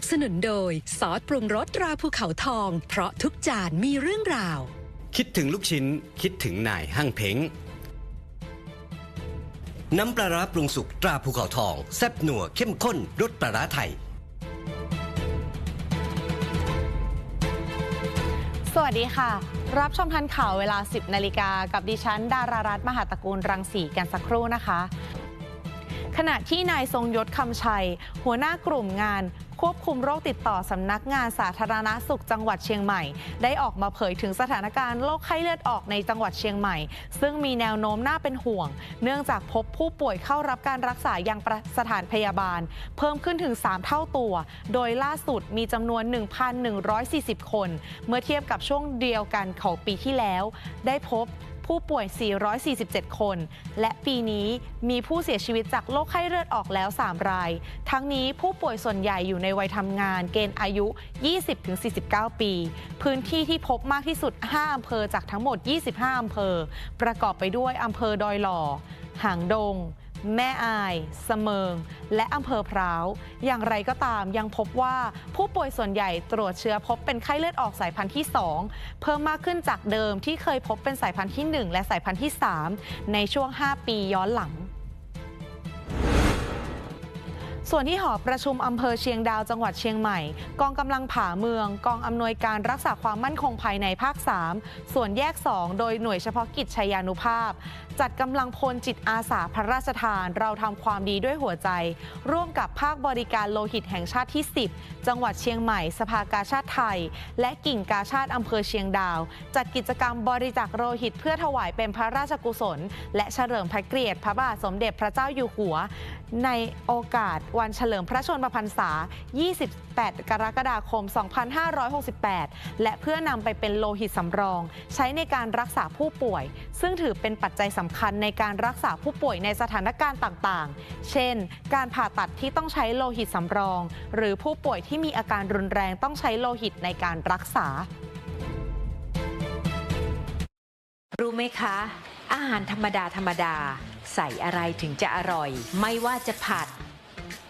บสนุนโดย ซอสปรุงรสตราภูเขาทอง เพราะทุกจานมีเรื่องราว คิดถึงลูกชิ้น คิดถึงนายห้างเพ้งน้ำปลาร้าปรุงสุกตราภูเขาทอง แซ่บหนัวเข้มข้นรสปลาร้าไทย สวัสดีค่ะ รับชมทันข่าวเวลา 10 นาฬิกากับดิฉัน ดารารัตน์มหาตระกูลรังสีกันสักครู่นะคะ ขณะที่นายทรงยศคำชัย หัวหน้ากลุ่มงานควบคุมโรคติดต่อสำนักงานสาธารณสุขจังหวัดเชียงใหม่ ได้ออกมาเผยถึงสถานการณ์โรคไข้เลือดออกในจังหวัดเชียงใหม่ ซึ่งมีแนวโน้มน่าเป็นห่วง เนื่องจากพบผู้ป่วยเข้ารับการรักษายังสถานพยาบาล เพิ่มขึ้นถึง 3 เท่าตัว โดยล่าสุดมีจำนวน 1,140 คน เมื่อเทียบกับช่วงเดียวกันของปีที่แล้ว ได้พบ ผู้ป่วย 447 คน และปีนี้มีผู้เสียชีวิตจากโรคไข้เลือดออกแล้ว 3 ราย ทั้งนี้ผู้ป่วยส่วนใหญ่อยู่ในวัยทำงาน เกณฑ์อายุ 20-49 ปี พื้นที่ที่พบมากที่สุด 5 อำเภอจากทั้งหมด 25 อำเภอ ประกอบไปด้วยอำเภอดอยหล่อ หางดง แม่อายเสมิง และอำเภอพร้าว อย่างไรก็ตามยังพบว่าผู้ป่วยส่วนใหญ่ตรวจเชื้อพบเป็นไข้เลือดออกสายพันธุ์ที่ 2 เพิ่มมากขึ้นจากเดิมที่เคยพบเป็นสายพันธุ์ที่ 1 และสายพันธุ์ที่ 3 ในช่วง 5 ปีย้อนหลัง ส่วนที่หอประชุมอำเภอเชียงดาวจังหวัดเชียงใหม่ กองกำลังผาเมือง กองอำนวยการรักษาความมั่นคงภายในภาค 3 ส่วนแยก 2 โดยหน่วยเฉพาะกิจชัยานุภาพ จัดกำลังพลจิตอาสาพระราชทาน เราทำความดีด้วยหัวใจ ร่วมกับภาคบริการโลหิตแห่งชาติที่ 10 จังหวัดเชียงใหม่ สภากาชาติไทย และกิ่งกาชาติอำเภอเชียงดาว จัดกิจกรรมบริจาคโลหิตเพื่อถวายเป็นพระราชกุศล และเฉลิมพระเกียรติพระบาทสมเด็จพระเจ้าอยู่หัว ในโอกาสวัวันเฉลิมพระชนมพรรษา 28 กรกฎาคม 2568 และเพื่อนำไปเป็นโลหิตสำรอง ใช้ในการรักษาผู้ป่วย ซึ่งถือเป็นปัจจัยสำคัญในการรักษาผู้ป่วยในสถานการณ์ต่างๆ เช่น การผ่าตัดที่ต้องใช้โลหิตสำรอง หรือผู้ป่วยที่มีอาการรุนแรงต้องใช้โลหิตในการรักษา รู้ไหมคะ อาหารธรรมดาธรรมดาใส่อะไรถึงจะอร่อย ไม่ว่าจะผัด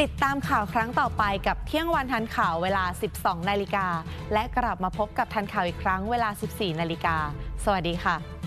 ติดตามข่าวครั้งต่อไปกับเที่ยงวันทันข่าวเวลา 12 นาฬิกา และกลับมาพบกับทันข่าวอีกครั้งเวลา 14 นาฬิกา สวัสดีค่ะ